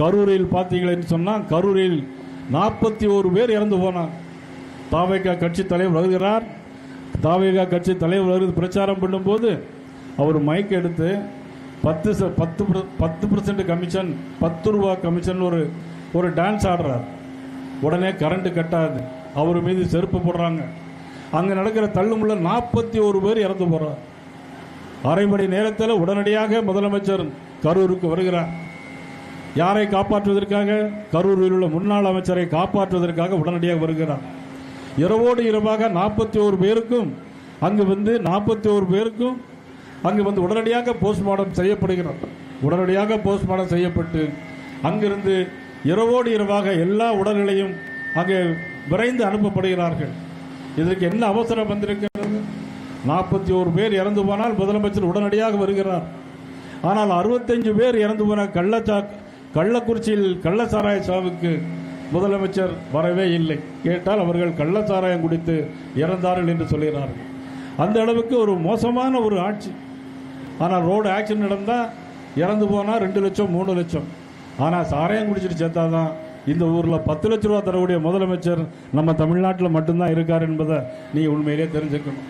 கரூரில் பார்த்தீங்களேன்னு சொன்னால் கரூரில் நாற்பத்தி ஒரு பேர் இறந்து போனார். தாவேகா கட்சி தலைவர் வருகிறார். தாவேகா கட்சி தலைவர் வருது பிரச்சாரம் பண்ணும்போது அவர் மைக் எடுத்து பத்து பத்து பத்து பர்சன்ட் கமிஷன் பத்து ரூபா கமிஷன் ஒரு ஒரு டான்ஸ் ஆடுறார். உடனே கரண்ட் கட்டாது. அவர் மீது செருப்பு போடுறாங்க. அங்கே நடக்கிற தள்ளுமுள்ள நாற்பத்தி ஒரு பேர் இறந்து போகிறார் அரை மணி நேரத்தில் உடனடியாக முதலமைச்சர் கரூருக்கு வருகிறார். யாரை காப்பாற்றுவதற்காக? கரூரில் உள்ள முன்னாள் அமைச்சரை காப்பாற்றுவதற்காக உடனடியாக வருகிறார். இரவோடு இரவாக நாற்பத்தி ஒரு பேருக்கும் அங்கு வந்து நாற்பத்தி ஒரு பேருக்கும் அங்கு வந்து உடனடியாக போஸ்ட்மார்ட்டம் செய்யப்படுகிறார் உடனடியாக போஸ்ட்மார்ட்டம் செய்யப்பட்டு அங்கிருந்து இரவோடு இரவாக எல்லா உடல்களையும் அங்கே விரைந்து அனுப்பப்படுகிறார்கள். இதற்கு என்ன அவசரம் வந்திருக்கிறது? நாற்பத்தி ஒரு பேர் இறந்து போனால் முதலமைச்சர் உடனடியாக வருகிறார். ஆனால் அறுபத்தஞ்சு பேர் இறந்து போன கள்ளச்சா கள்ளக்குறிச்சியில் கள்ளச்சாராய சாவுக்கு முதலமைச்சர் வரவே இல்லை. கேட்டால் அவர்கள் கள்ளச்சாராயம் குடித்து இறந்தார்கள் என்று சொல்கிறார்கள். அந்த அளவுக்கு ஒரு மோசமான ஒரு ஆட்சி. ஆனால் ரோடு ஆக்சிடென்ட் நடந்தால் இறந்து போனால் ரெண்டு லட்சம் மூணு லட்சம். ஆனால் சாராயம் குடிச்சிட்டு சேர்த்தாதான் இந்த ஊரில் பத்து லட்ச ரூபா தரக்கூடிய முதலமைச்சர் நம்ம தமிழ்நாட்டில் மட்டும்தான் இருக்கார் என்பதை நீங்கள் உண்மையிலே தெரிஞ்சுக்கணும்.